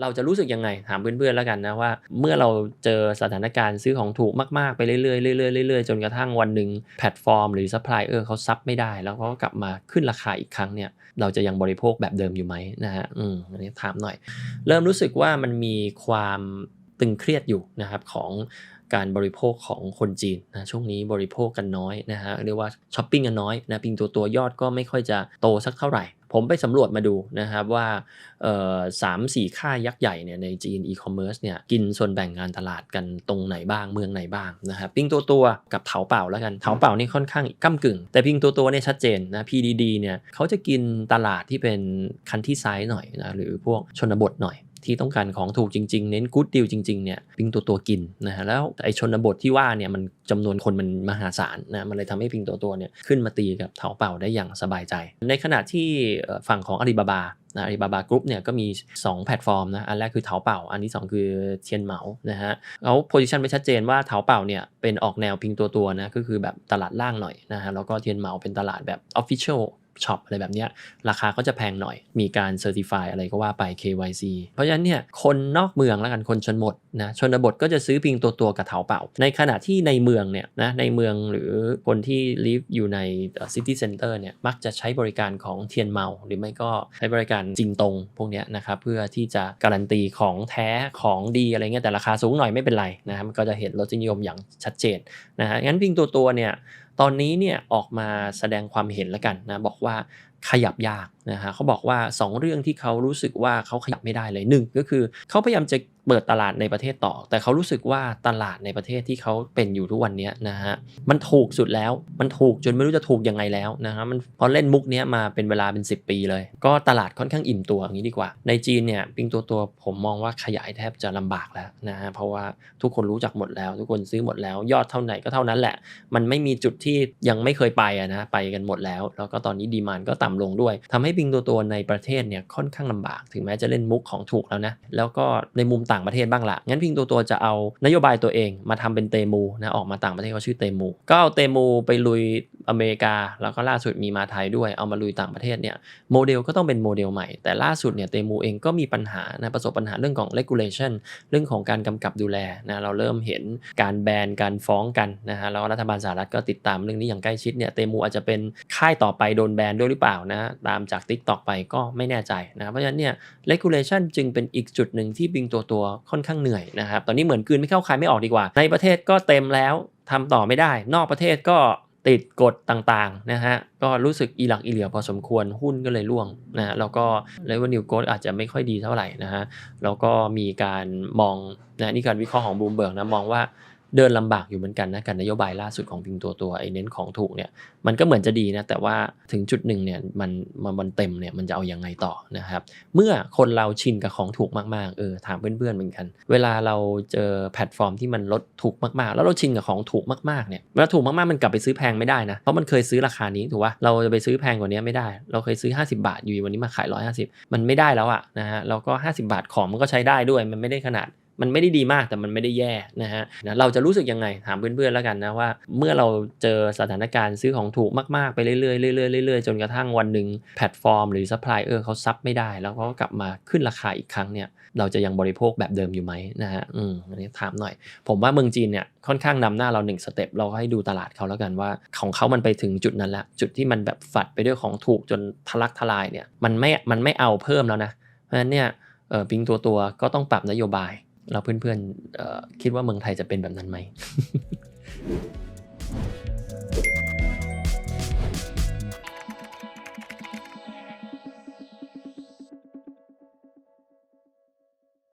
เราจะรู้สึกยังไงถามเพื่อนๆแล้วกันนะว่า เมื่อเราเจอสถานการณ์ซื้อของถูกมากๆ ไปเรื่อยๆเรื่อยๆเรื่อยๆจนกระทั่งวันหนึ่งแพลตฟอร์มหรือซัพพลายเออร์เขาซับไม่ได้ แล้วเขาก็กลับมาขึ้นราคาอีกครั้งเนี่ยเราจะยังบริโภคแบบเดิมอยู่ไหมนะฮะอืมอันนี้ถามหน่อย เริ่มรู้สึกว่ามันมีความตึงเครียดอยู่นะครับของการบริโภคของคนจีนนะช่วงนี้บริโภคกันน้อยนะฮะเรียกว่าช้อปปิ้งกันน้อยนะปิงตัวตัวยอดก็ไม่ค่อยจะโตสักเท่าไหร่ ผมไปสำรวจมาดูนะครับว่าสามสี่ค่ายยักษ์ใหญ่เนี่ยในจีนอีคอมเมิร์ซเนี่ยกินส่วนแบ่งงานตลาดกันตรงไหนบ้างเมืองไหนบ้างนะครับปิงตัวตัวกับเถาเป่าแล้วกันเถาเป่านี่ค่อนข้างก้ากึ่ง แต่ปิงตัวตัวเนี่ยชัดเจนนะ PDD เนี่ยเขาจะกินตลาดที่เป็นคันที่ไซส์หน่อยนะหรือพวกชนบทหน่อย ที่ต้องการของถูกจริง ๆ เน้นกู๊ดดิวจริงๆเนี่ยปิงตัวตัวกินนะฮะแล้วไอชนบทที่ว่าเนี่ยมันจำนวนคนมันมหาศาลนะมันเลยทำให้ปิงตัวตัวเนี่ยขึ้นมาตีกับเถาเป่าได้อย่างสบายใจ ในขณะที่ฝั่งของอาลีบาบานะอาลีบาบากรุ๊ปเนี่ยก็มี 2 แพลตฟอร์มนะ อันแรกคือเถาเป่า อันที่ 2 คือเทียนเหมา นะฮะเขาโพซิชันไปชัดเจนว่าเถาเป่าเนี่ยเป็นออกแนวพิงตัวตัวนะ ก็คือแบบตลาดล่างหน่อยนะฮะ แล้วก็เทียนเหมาเป็นตลาดแบบออฟฟิเชียล ช็อปอะไรแบบเนี้ยราคาก็จะแพงหน่อย มีการเซอร์ติฟายอะไรก็ว่าไป KYC เพราะฉะนั้นเนี่ยคนนอกเมืองแล้วกันคนชนบทนะชนบทก็จะซื้อพิงตัวตัวกับเถาเป่า ในขณะที่ในเมืองเนี่ยนะในเมืองหรือคนที่ live อยู่ในซิตี้เซ็นเตอร์เนี่ยมักจะใช้บริการของเทียนเมาหรือไม่ก็ใช้บริการจริงตรงพวกนี้นะครับเพื่อที่จะการันตีของแท้ของดีอะไรเงี้ยแต่ราคาสูงหน่อยไม่เป็นไรนะครับมันก็จะเห็นรสนิยมอย่างชัดเจนนะฮะงั้นพิงตัวตัวเนี่ย ตอนนี้เนี่ยออกมาแสดงความเห็นแล้วกันนะบอกว่าขยับยากนะฮะเขาบอกว่า 2 เรื่องที่เขารู้สึกว่าเขาขยับไม่ได้เลยหนึ่งก็คือเขาพยายามจะเปิดตลาดในประเทศต่อ แต่เขารู้สึกว่าตลาดในประเทศที่เขาเป็นอยู่ทุกวันนี้นะฮะมันถูกสุดแล้วมันถูกจนไม่รู้จะถูกยังไงแล้วนะฮะมันพอเล่นมุกเนี้ยมาเป็นเวลาเป็น 10 ปีเลย ก็ตลาดค่อนข้างอิ่มตัวอย่างนี้ดีกว่า ในจีนเนี่ยปิงตัวตัวผมมองว่าขยายแทบจะลำบากแล้วนะฮะเพราะว่าทุกคนรู้จักหมดแล้ว ทุกคนซื้อหมดแล้ว ยอดเท่าไหร่ก็เท่านั้นแหละ มันไม่มีจุดที่ยังไม่เคยไปอะนะไปกันหมดแล้ว แล้วก็ตอนนี้ดีมานก็ต่ำลงด้วยทำให้ปิงตัวตัวในประเทศเนี่ยค่อนข้างลำบาก ถึงแม้จะเล่นมุกของถูกแล้วนะแล้วก็ในมุมต่างประเทศบ้างละงั้นพิงตัวตัวจะเอานโยบายตัวเองมาทำเป็นเตมูนะออกมาต่างประเทศเขาชื่อเตมู ก็เอาเตมูไปลุยอเมริกา แล้วก็ล่าสุดมีมาไทยด้วยเอามาลุยต่างประเทศเนี่ยโมเดลก็ต้องเป็นโมเดลใหม่ แต่ล่าสุดเนี่ยเตมูเองก็มีปัญหานะประสบปัญหาเรื่องของ regulation เรื่องของการกำกับดูแลนะเราเริ่มเห็นการแบนการฟ้องกันนะฮะแล้วรัฐบาลสหรัฐก็ติดตามเรื่องนี้อย่างใกล้ชิดเนี่ยเตมูอาจจะเป็นค่ายต่อไปโดนแบนด้วยหรือเปล่านะตามจาก TikTok ไปก็ไม่แน่ใจนะเพราะฉะนั้นเนี่ย regulation จึงเป็นอีกจุดหนึ่งที่บิงตัวตัวค่อนข้างเหนื่อยนะครับ ตอนนี้เหมือนกืนไม่เข้าคายไม่ออกดีกว่า ในประเทศก็เต็มแล้วทำต่อไม่ได้ นอกประเทศก็ติดกฎต่างๆนะฮะ ก็รู้สึกอีหลักอีเหลือพอสมควรหุ้นก็เลยร่วงนะฮะแล้วก็ revenue growth อาจจะไม่ค่อยดีเท่าไหร่นะฮะ แล้วก็มีการมองนะนี่การวิเคราะห์ของบูมเบิร์กนะมองว่า เดินลำบากอยู่เหมือนกันนะกับนโยบายล่าสุดของพิงตัวตัวไอ้เน้นของถูกเนี่ยมันก็เหมือนจะดีนะแต่ว่าถึงจุดหนึ่งเนี่ยมันมันมันเต็มเนี่ยมันจะเอายังไงต่อนะครับเมื่อคนเราชินกับของถูกมากๆเออถามเพื่อนๆเหมือนกัน เวลาเราเจอแพลตฟอร์มที่มันลดถูกมากๆ แล้วเราชินกับของถูกมากๆเนี่ยเวลาถูกมากๆมันกลับไปซื้อแพงไม่ได้นะเพราะมันเคยซื้อราคานี้ถูกป่ะเราจะไปซื้อแพงกว่านี้ไม่ได้ เราเคยซื้อ 50 บาทอยู่วันนี้มาขาย 150 มันไม่ได้แล้วอะนะฮะแล้วก็ 50 บาทของมันก็ใช้ได้ด้วยมันไม่ได้ขนาด มันไม่ได้ดีมากแต่มันไม่ได้แย่นะฮะเราจะรู้สึกยังไงถามเพื่อนๆแล้วกันนะว่า เมื่อเราเจอสถานการณ์ซื้อของถูกมากๆไปเรื่อยๆเรื่อยๆเรื่อยๆจนกระทั่งวันหนึ่งแพลตฟอร์มหรือซัพพลายเออร์เขาซับไม่ได้ แล้วเขาก็กลับมาขึ้นราคาอีกครั้งเนี่ยเราจะยังบริโภคแบบเดิมอยู่ไหมนะฮะอืมอันนี้ถามหน่อย ผมว่าเมืองจีนเนี่ยค่อนข้างนำหน้าเราหนึ่งสเต็ปเราก็ให้ดูตลาดเขาแล้วกันว่า ของเขามันไปถึงจุดนั้นแล้ว จุดที่มันแบบฝัดไปด้วยของถูกจนทะลักทลายเนี่ยมันไม่มันไม่เอาเพิ่มแล้วนะเพราะฉะนั้นเนี่ยเออปิงตัวตัวก็ต้องปรับนโยบาย แล้วเพื่อนๆคิดว่าเมืองไทยจะเป็นแบบนั้นไหม